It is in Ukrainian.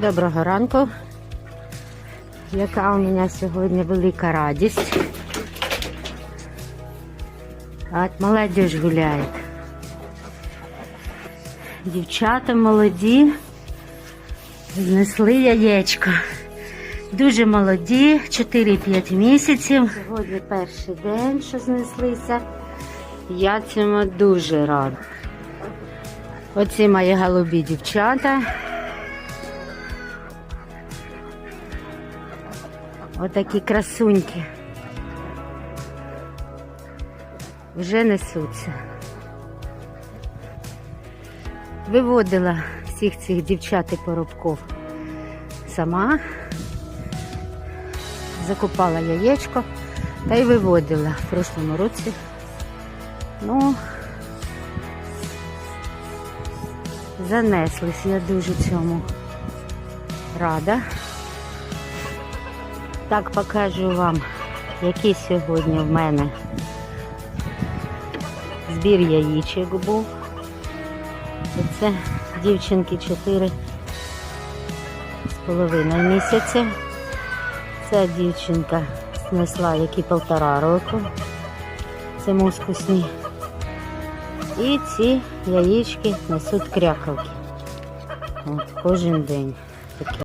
Доброго ранку. Яка у мене сьогодні велика радість. От молодежь гуляє. Дівчата молоді знесли яєчко. Дуже молоді, 4-5 місяців. Сьогодні перший день, що знеслися. Я цьому дуже рада. Оці мої голубі дівчата. Отакі красуньки. Вже несуться. Виводила всіх цих дівчат і поробков сама. Закупала яєчко та й виводила в прошлому році. Ну, занеслись, я дуже цьому рада. Так покажу вам, який сьогодні в мене збір яєчок був. Оце дівчинки 4 з половиною місяця. Ця дівчинка снесла які полтора року. Це мускусні. І ці яєчки несуть крякалки. От, кожен день.